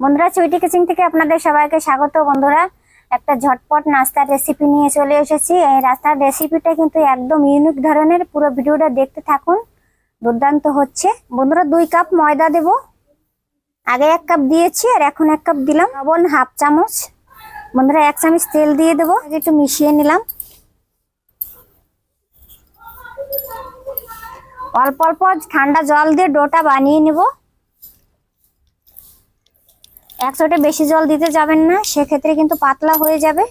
বন্ধুরা, সুইটি কিচিং থেকে আপনাদের সবাইকে স্বাগত বন্ধুরা। একটা ঝটপট নাস্তার রেসিপি নিয়ে চলে এসেছি। এই রাস্তার রেসিপিটা কিন্তু একদম ইউনিক ধরনের। পুরো ভিডিওটা দেখতে থাকুন। দুর্দান্ত হচ্ছে। বন্ধুরা, দুই কাপ ময়দা দেব। আগে এক কাপ দিয়েছি আর এখন এক কাপ দিলাম। লবণ হাফ চামচ। বন্ধুরা, এক চামচ তেল দিয়ে দেবো। একটু মিশিয়ে নিলাম। অল্প অল্প ঠান্ডা জল দিয়ে ডোটা বানিয়ে নেব। একশোটা বেশি জল দিতে যাবেন না, সেক্ষেত্রে কিন্তু পাতলা হয়ে যাবে।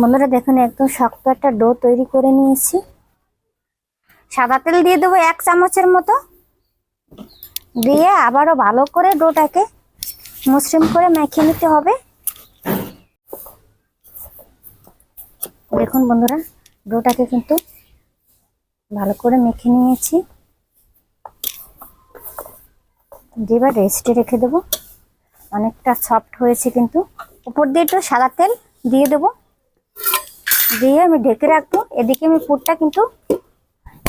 বন্ধুরা, দেখুন, একদম শক্ত একটা ডো তৈরি করে নিয়েছি। সাদা তেল দিয়ে দেবো এক চামচের মতো। দিয়ে আবারও ভালো করে ডোটাকে মসৃণ করে মেখে নিতে হবে। দেখুন, বন্ধুরা, ডোটাকে কিন্তু ভালো করে মেখে নিয়েছি। দিয়ে এবার রেস্টে রেখে দেবো। অনেকটা সফট হয়েছে কিন্তু। উপর দিয়ে একটু সাদা তেল দিয়ে দেবো। দিয়ে আমি ঢেকে রাখব। এদিকে আমি পুরটা কিন্তু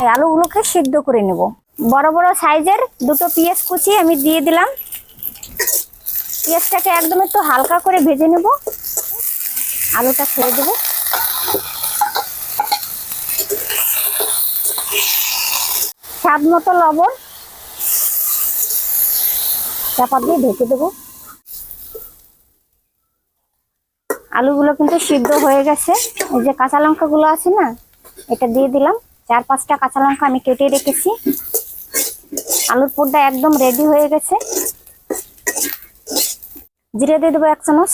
এই আলুগুলোকে সিদ্ধ করে নেব। বড় বড় সাইজের দুটো পেঁয়াজ কুচি আমি দিয়ে দিলাম। পেঁয়াজটাকে একদম একটু হালকা করে ভেজে নেব। আলুটা ছেড়ে দেবো। স্বাদ মতো লবণ চাপা দিয়ে ঢেকে দেবো। আলুগুলো কিন্তু সিদ্ধ হয়ে গেছে। এই যে কাঁচা লঙ্কা গুলো আছে না, এটা দিয়ে দিলাম। চার পাঁচটা কাঁচা লঙ্কা আমি কেটে রেখেছি। আলুর পুরটা একদম রেডি হয়ে গেছে। জিরে দিয়ে দেবো এক চামচ।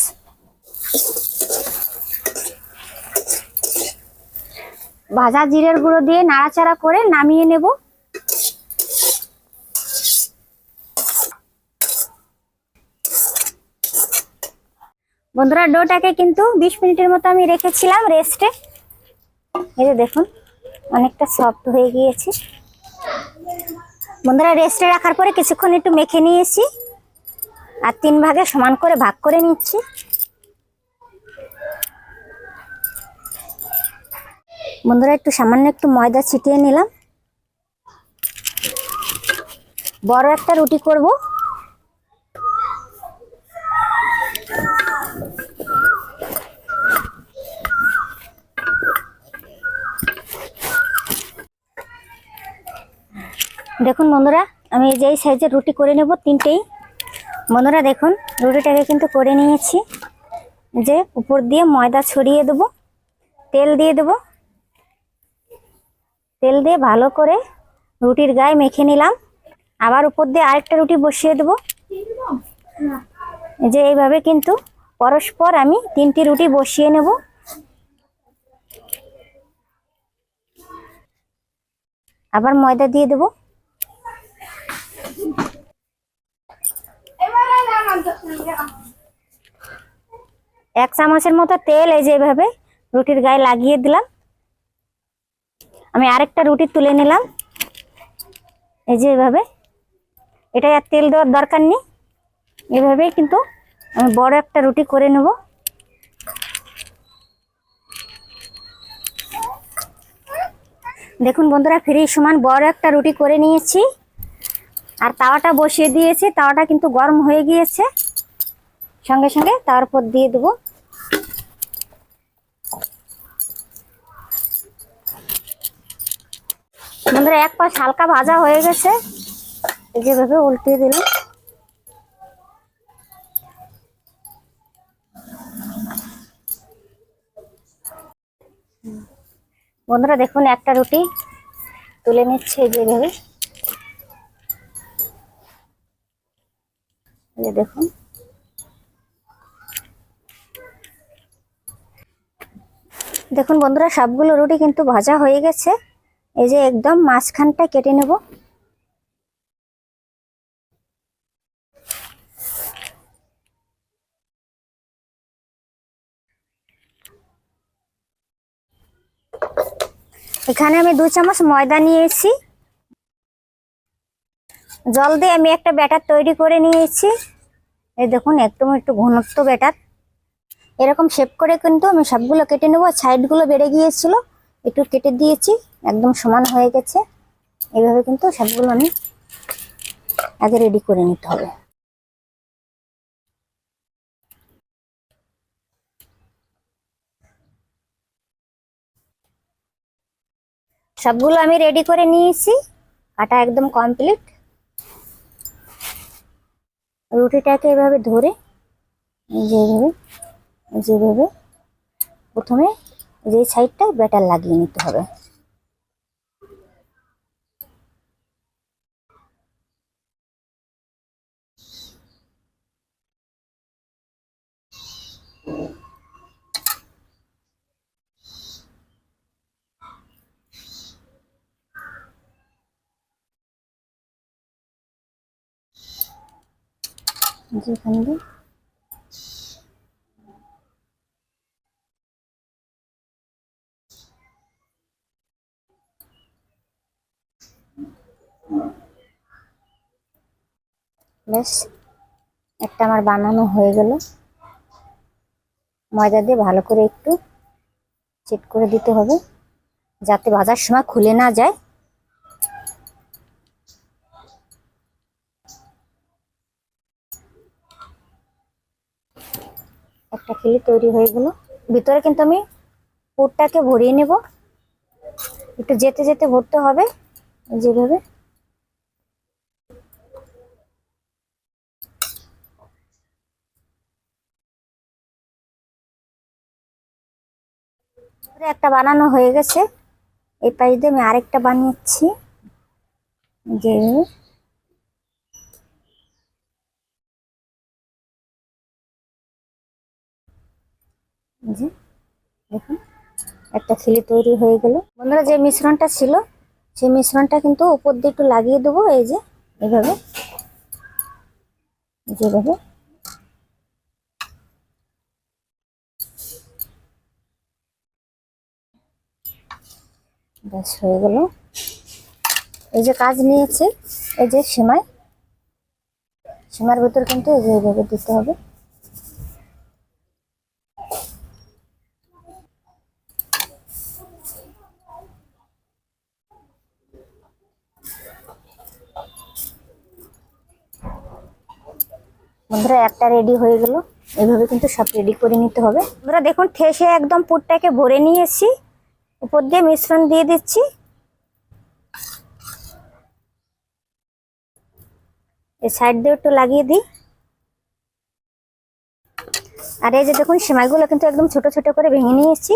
ভাজা জিরের গুঁড়ো দিয়ে নাড়াচাড়া করে নামিয়ে নেব। বন্ধুরা, ডোটাকে কিন্তু বিশ মিনিটের মতো আমি রেখেছিলাম রেস্টে এই যে দেখুন, অনেকটা সফট হয়ে গিয়েছে। বন্ধুরা রেস্টে রাখার পরে কিছুক্ষণ একটু মেখে নিয়েছি আর তিন ভাগে সমান করে ভাগ করে নিচ্ছি। বন্ধুরা, একটু সামান্য একটু ময়দা ছিটিয়ে নিলাম। বড় একটা রুটি করব। দেখুন বন্ধুরা, আমি যে সাইজের রুটি করে নেব তিনটেই। বন্ধুরা দেখুন, রুটিটাকে কিন্তু করে নিয়েছি। যে উপর দিয়ে ময়দা ছড়িয়ে দেব, তেল দিয়ে দেব। তেল দিয়ে ভালো করে রুটির গায়ে মেখে নিলাম। আবার উপর দিয়ে আরেকটা রুটি বসিয়ে দেব। যে এইভাবে কিন্তু পরস্পর আমি তিনটি রুটি বসিয়ে নেব। আবার ময়দা দিয়ে দেবো। এক চামচের মতো তেল এই যে এইভাবে রুটির গায়ে লাগিয়ে দিলাম। আমি আরেকটা রুটি তুলে নিলাম। এই যে এইভাবে এটা আর তেল দেওয়ার দরকার নেই। এভাবেই কিন্তু আমি বড় একটা রুটি করে নেব। দেখুন বন্ধুরা ফ্রি সমান বড় একটা রুটি করে নিয়েছি। আর তাওয়াটা বসিয়ে দিয়েছি, তাওয়াটা কিন্তু গরম হয়ে গিয়েছে। সঙ্গে সঙ্গে তার উপর দিয়ে দেবো। এক পাশ হালকা ভাজা হয়ে গেছে। যেভাবে উল্টে দিলাম। বন্ধুরা, দেখুন একটা রুটি তুলে নিচ্ছে যেভাবে এই দেখুন। দেখুন বন্ধুরা, সবগুলো রুটি কিন্তু ভাজা হয়ে গেছে। এই যে একদম মাঝখানটা কেটে নেব। এখানে আমি দু চামচ ময়দা নিয়েছি। জল দিয়ে আমি একটা ব্যাটার তৈরি করে নিয়েছি। এই দেখুন, একদম একটু ঘনত্ব ব্যাটার। এরকম শেপ করে কিন্তু আমি সবগুলো কেটে নেব। সাইডগুলো বেড়ে গিয়েছিল, একটু কেটে দিয়েছি, একদম সমান হয়ে গেছে। এইভাবে কিন্তু সবগুলো আমি আগে রেডি করে নিতে হবে। সবগুলো আমি রেডি করে নিয়েছি, কাটা একদম কমপ্লিট রুটিটাকে এভাবে ধরে, এই যে এভাবে, এই যেভাবে প্রথমে যে সাইডটা ব্যাটার লাগিয়ে নিতে হবে। যেখানে ব্যাস একটা আমার বানানো হয়ে গেল। ময়দা দিয়ে ভালো করে একটু চেট করে দিতে হবে, যাতে ভাজার সময় খুলে না যায়। একটা খিলি তৈরি হয়ে গেল। ভিতরে কিন্তু আমি পুরটাকে ভরিয়ে নেব। একটু যেতে যেতে ভরতে হবে যেভাবে। একটা বানানো হয়ে গেছে। এই পাশ দিয়ে আমি আরেকটা বানিয়েছি। যে যে দেখুন, একটা খিলি তৈরি হয়ে গেল। বন্ধুরা, যে মিশ্রণটা ছিল, সেই মিশ্রণটা কিন্তু উপর দিয়ে একটু লাগিয়ে দেবো, এই যে এইভাবে যেভাবে। ব্যাস, হয়ে গেল। এই যে কাজ নিয়েছে, এই যে সীমায় সীমার ভিতর কিন্তু এই যে এইভাবে দিতে হবে। বন্ধুরা একটা রেডি হয়ে গেল। এভাবে কিন্তু সব রেডি করে নিতে হবে। বন্ধুরা দেখুন, ঠেসে একদম পুরটাকে ভরে নিয়েছি। উপর দিয়ে মিশ্রণ দিয়ে দিচ্ছি। এই সাইড দিয়ে একটু লাগিয়ে দিই। আর এই যে দেখুন, সেমাইগুলো কিন্তু একদম ছোট ছোট করে ভেঙে নিয়েছি।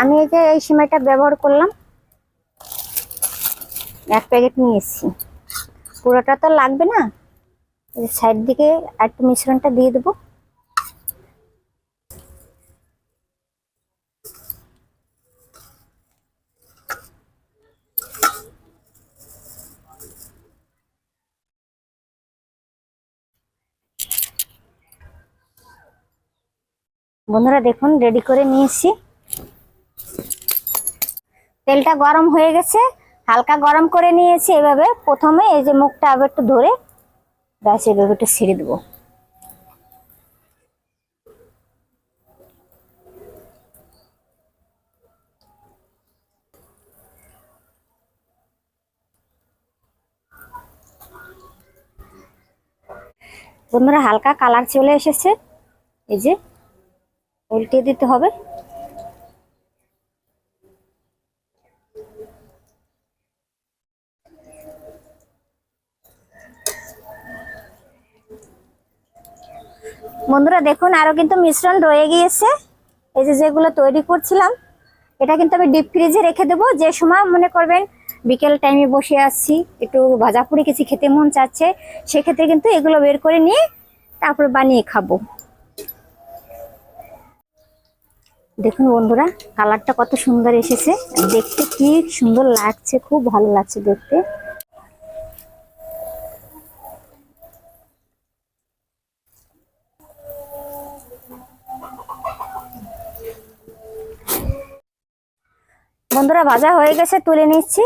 আমি এই যে এই সিমাইটা ব্যবহার করলাম, এক প্যাকেট নিয়ে এসেছি পুরোটা তো লাগবে না? সাইড দিকে একটু মিশ্রণটা দিয়ে দেবো। বন্ধুরা দেখুন রেডি করে নিয়েছি। তেলটা গরম হয়ে গেছে, হালকা গরম করে নিয়েছি এভাবে। প্রথমে এই যে মুখটা আবার একটু ধরে, ব্যাস এভাবে একটু ছিঁড়ে দেবো। বন্ধুরা, হালকা কালার চলে এসেছে। এই যে উল্টে দিতে হবে। বন্ধুরা দেখুন, আরও কিন্তু মিশ্রণ রয়ে গিয়েছে। এই যে যেগুলো তৈরি করছিলাম, এটা কিন্তু আমি ডিপ ফ্রিজে রেখে দেবো। যে সময় মনে করবেন বিকেল টাইমে বসে আসছি একটু ভাজা পুরি কিছু খেতে মন চাচ্ছে, সেক্ষেত্রে কিন্তু এগুলো বের করে নিয়ে তারপর বানিয়ে খাব। দেখুন বন্ধুরা কালারটা কত সুন্দর এসেছে। দেখতে কি সুন্দর লাগছে, খুব ভালো লাগছে দেখতে। বন্ধুরা, ভাজা হয়ে গেছে, তুলে নিচ্ছি।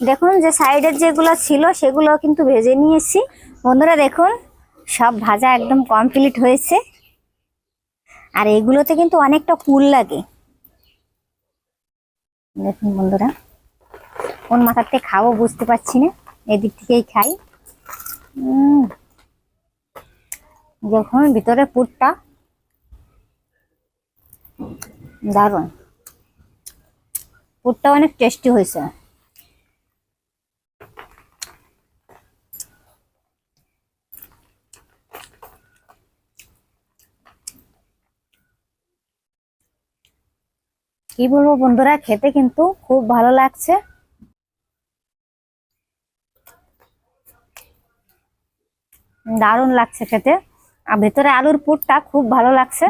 দেখুন যে সাইডের যেগুলো ছিল, সেগুলো কিন্তু ভেজে নিয়েছি। বন্ধুরা, দেখুন, সব ভাজা একদম কমপ্লিট হয়েছে। আর এগুলোতে কিন্তু অনেকটা কুল লাগে। দেখুন বন্ধুরা, কোন মাথাতে খাব বুঝতে পারছি না। এদিক থেকেই খাই। দেখুন, ভিতরে পুরটা দারুণ। পুরটা অনেক টেস্টি হয়েছে। কি বলব বন্ধুরা, খেতে কিন্তু খুব ভালো লাগছে। দারুণ লাগছে খেতে। আর ভেতরে আলুর পুরটা খুব ভালো লাগছে।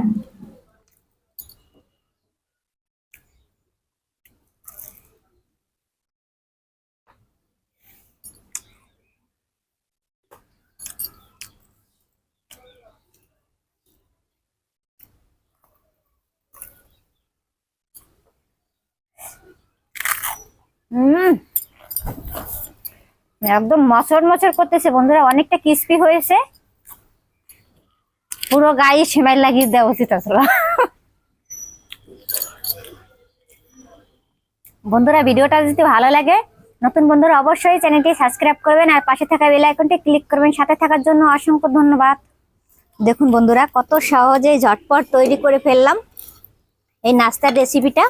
একদম মচর মচর করতেছে। বন্ধুরা, অনেকটা ক্রিস্পি হয়েছে। পুরো গায়ে সেমাই লাগিয়ে দেওয়া উচিত আসলে। বন্ধুরা, ভিডিওটা যদি ভালো লাগে, নতুন বন্ধুরা অবশ্যই চ্যানেলটি সাবস্ক্রাইব করবেন আর পাশে থাকা বেল আইকনটি ক্লিক করবেন। সাথে থাকার জন্য অসংখ্য ধন্যবাদ। দেখুন বন্ধুরা, কত সহজে ঝটপট তৈরি করে ফেললাম এই নাস্তার রেসিপিটা